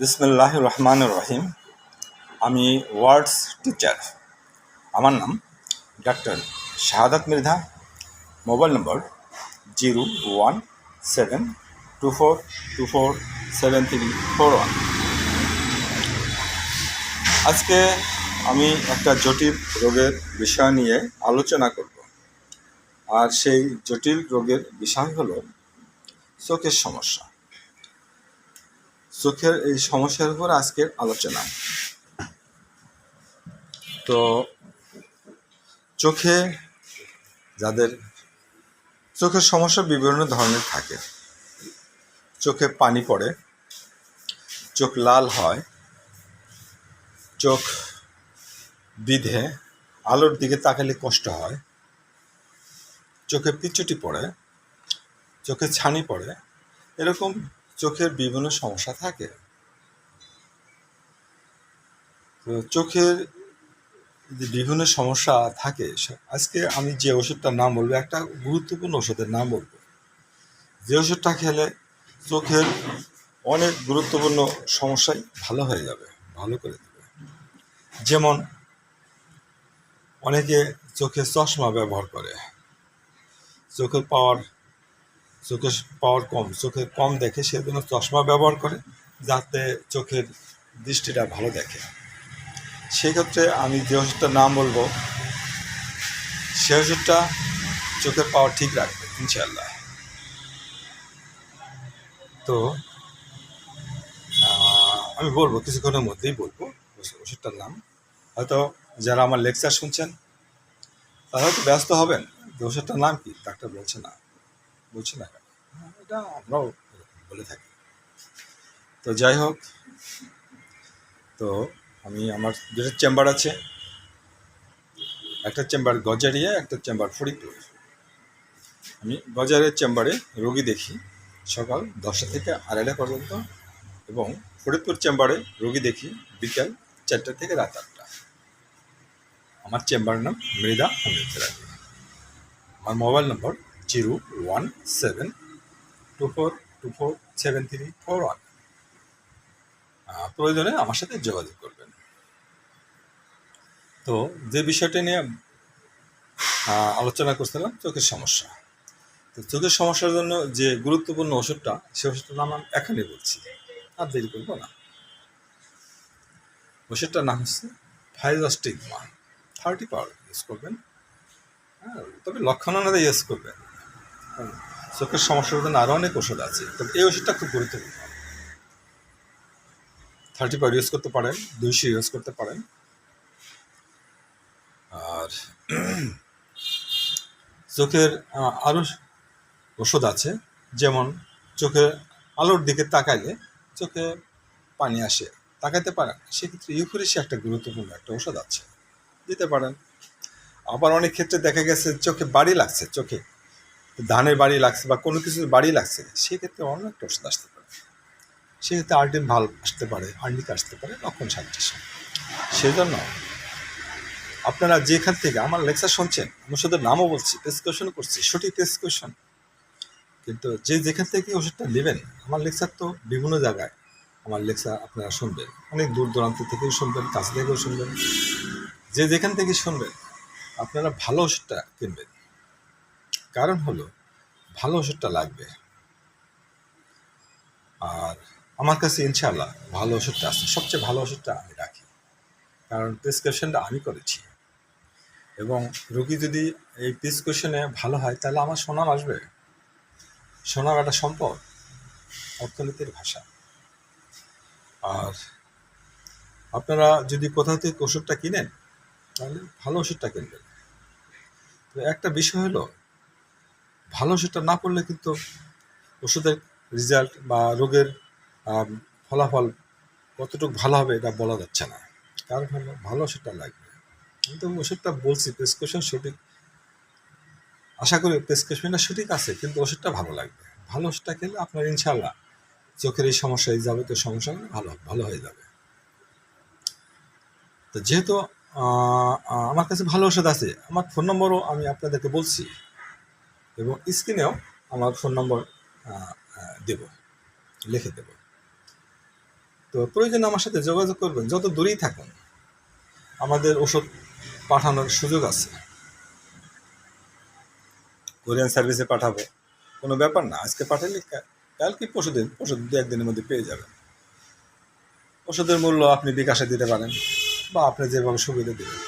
বিসমুল্লাহ রহমান রহিম আমি ওয়ার্ডস টিচার। আমার নাম doctor Shahadat Mridha mobile number zero one seven two four two four seven three four one. আজকে আমি একটা জটিল রোগের বিষয় নিয়ে আলোচনা করব। আর সেই জটিল রোগের বিষয় হলো চোখের সমস্যা। চোখের এই সমস্যার উপর আজকের আলোচনা। তো চোখে যাদের, চোখের সমস্যা বিভিন্ন ধরনের থাকে। চোখে পানি পড়ে, চোখ লাল হয়, চোখ বিধে, আলোর দিকে তাকালে কষ্ট হয়, চোখে পিচুটি পড়ে, চোখে ছানি পড়ে, এরকম চোখের বিভিন্ন সমস্যা থাকে। তো চোখের যে বিভিন্ন সমস্যা থাকে আজকে আমি যে ওষুধটার নাম বলব, একটা গুরুত্বপূর্ণ ওষুধের নাম বলব। যে ওষুধটা খেলে চোখের অনেক গুরুত্বপূর্ণ সমস্যাই ভালো হয়ে যাবে, ভালো করে দেবে। যেমন অনেকে চোখে চশমা ব্যবহার করে। চোখের পাওয়ার চোখের পাওয়ার কম, চোখে কম দেখে সেজন্য চশমা ব্যবহার করে যাতে চোখের দৃষ্টিটা ভালো দেখে। সেক্ষেত্রে আমি যে ওষুধটার নাম বলব, সে ওষুধটা চোখের পাওয়ার ঠিক রাখবে ইনশাল্লাহ তো আমি বলব, কিছুক্ষণের মধ্যেই বলব ওষ- ওষুধটার নাম। হয়তো যারা আমার লেকচার শুনছেন, তারা হয়তো ব্যস্ত হবেন যে ওষুধটার নাম কি, ডাক্তার বলছে না। বলছে না হ্যাঁ, এটা আমরাও বলে থাকি। তো যাই হোক তো আমি আমার দুটো চেম্বার আছে। একটা চেম্বার গজারিয়া একটা চেম্বার ফরিদপুর। আমি গজারের চেম্বারে রোগী দেখি সকাল দশটা থেকে আড়াইটা পর্যন্ত এবং ফরিদপুর চেম্বারে রোগী দেখি বিকাল চারটা থেকে রাত আটটা। আমার চেম্বার নাম মৃদা আমার mobile number zero one seven two four two four seven three four one. প্রয়োজনে আমার সাথে যোগাযোগ করবেন। তো যে বিষয়টা নিয়ে আলোচনা করছিলাম, চোখের সমস্যা। তো চোখের সমস্যার জন্য যে গুরুত্বপূর্ণ ওষুধটা, সে ওষুধটার নাম আমি এখনই বলছি। আর দেরি করব না। ওষুধটার নাম হচ্ছে ফাইজস্টিগমা। থার্টি পাওয়ার ইউজ করবেন। হ্যাঁ তবে লক্ষণ অনুযায়ী ইউজ করবেন। চোখের সমস্যার জন্য আরও অনেক ওষুধ আছে। তবে এই ওষুধটা খুব গুরুত্বপূর্ণ। থার্টি পাওয়ার ইউজ করতে পারেন, দুইশো ইউজ করতে পারেন। আর চোখের আরও ওষুধ আছে। যেমন চোখে আলোর দিকে তাকাইলে চোখে পানি আসে। তাকাইতে পারেন সেক্ষেত্রে ইউফোরেসি একটা গুরুত্বপূর্ণ একটা ওষুধ আছে। দিতে পারেন। আবার অনেক ক্ষেত্রে দেখা গেছে চোখে বাড়ি লাগছে, চোখে। ধানের বাড়ি লাগছে বা কোনো কিছুর বাড়ি লাগছে, সেক্ষেত্রে অনেক ওষুধ আসতে পারে। সেক্ষেত্রে আর্টিন ভালো আসতে পারে আর্নিক আসতে পারে লক্ষণ সাজেশন। সেজন্য আপনারা যেখান থেকে, আমার লেকচার শুনছেন, আমি শুধু নামও বলছি প্রেসক্রিপশন করছি, সঠিক প্রেসক্রিপশন কিন্তু যে যেখান থেকে ওষুধটা নেবেন, আমার লেকচার তো বিভিন্ন জায়গায়, আমার লেকচার আপনারা শুনবেন। অনেক দূর দূরান্ত থেকেও শুনবেন, কাছ থেকেও শুনবেন। যে যেখান থেকে শুনবেন, আপনারা ভালো ওষুধটা কিনবেন। কারণ হলো, ভালো ওষুধটা লাগবে। আর আমার কাছে ইনশাল্লাহ ভালো ওষুধটা আছে। সবচেয়ে ভালো ওষুধটা আমি রাখি। কারণ প্রেসক্রিপশনটা আমি করেছি। এবং রোগী যদি এই প্রেসক্রিপশনে ভালো হয়, তাহলে আমার সুনাম আসবে। সুনাম একটা সম্পদ। অর্থনীতির ভাষা। আর আপনারা যদি কোথাও থেকে ওষুধটা কিনেন, তাহলে ভালো ওষুধটা কিনবেন। তো একটা বিষয় হলো ভালো সেটা না করলে কিন্তু ওষুধের রেজাল্ট বা রোগের ফলাফল কতটুকু ভালো হবে এটা বলা যাচ্ছে না। কারণ হলো ভালো সেটা লাগবে। কিন্তু ওষুধটা বলছি প্রেসক্রিপশন সঠিক, আশা করি প্রেসক্রিপশনটা সঠিক আছে, কিন্তু ওষুধটা ভালো লাগবে। ভালো ওষুধটা খেলে আপনার ইনশাল্লাহ চোখের এই সমস্যা, এই যাবতীয় সমস্যাগুলো ভালো ভালো হয়ে যাবে। তো যেহেতু আমার কাছে ভালো ওষুধ আছে, আমার ফোন নম্বরও আমি আপনাদেরকে বলছি। এবং স্ক্রিনেও আমার ফোন নম্বর দেব, লিখে দেব। তো প্রয়োজনে আমার সাথে যোগাযোগ করবেন, যত দূরেই থাকুন। আমাদের ওষুধ পাঠানোর সুযোগ আছে। কোরিয়ান সার্ভিসে পাঠাবো, কোনো ব্যাপার না। আজকে পাঠালে কালকে পরশু দিন, পরশু দু একদিনের মধ্যে পেয়ে যাবেন। ওষুধের মূল্য আপনি বিকাশে দিতে পারেন বা আপনি যেভাবে সুবিধা দেবেন।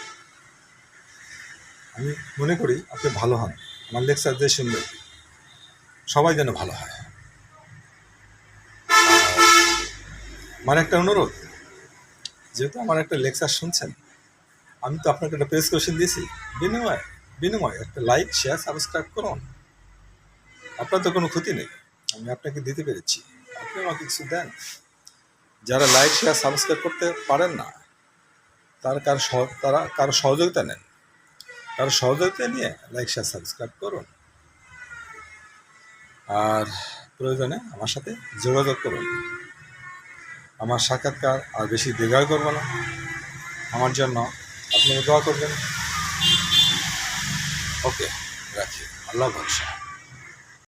আমি মনে করি আপনি ভালো হন। আমার লেকচার যে শুনবেন সবাই যেন ভালো হয়। আমার একটা অনুরোধ, যেহেতু আমার একটা লেকচার শুনছেন, আমি তো আপনাকে একটা প্রেসক্রিপশন দিয়েছি। বিনিময় বিনিময়, একটা লাইক শেয়ার সাবস্ক্রাইব করুন। আপনার তো কোনো ক্ষতি নেই। আমি আপনাকে দিতে পেরেছি। আপনি আমাকে কিছু দেন। যারা লাইক শেয়ার সাবস্ক্রাইব করতে পারেন না, তার কার তারা কারও সহযোগিতা নেন। কারও সহযোগিতা নিয়ে লাইক শেয়ার সাবস্ক্রাইব করুন। আর প্রয়োজনে আমার সাথে যোগাযোগ করুন। আমার সাক্ষাৎকার আর বেশি দীর্ঘায় করব না। আমার জন্য আপনি দোয়া করবেন। ওকে, রাখি। আল্লাহ ভরসা।